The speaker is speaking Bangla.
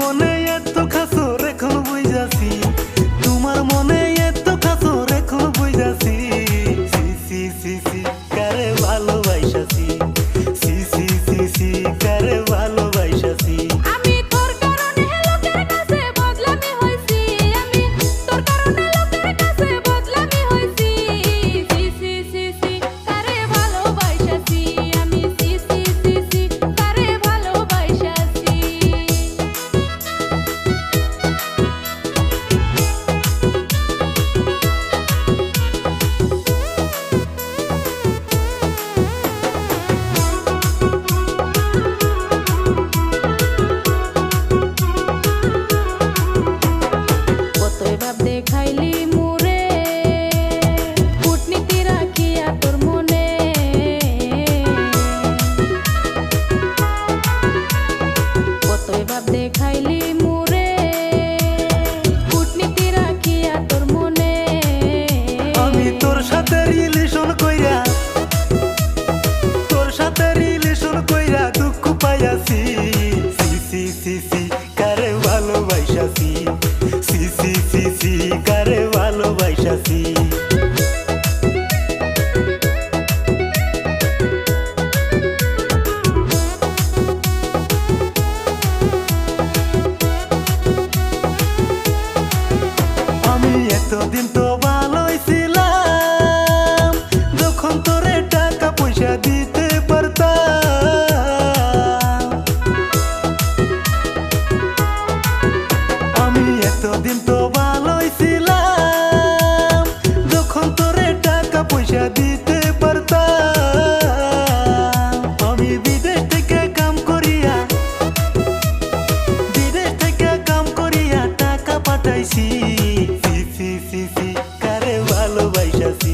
Não. সাথে এতদিন তো ভালোই ছিলাম, যখন তোরে টাকা পয়সা দিতে পারতাম। আমি এতদিন তো ভালোই ছিলাম, যখন তোরে টাকা পয়সা দিতে পারতাম। আমি বিদেশ থেকে কাম করিয়া, বিদেশ থেকে কাম করিয়া টাকা পাঠাইছি। ভালোবাসাছি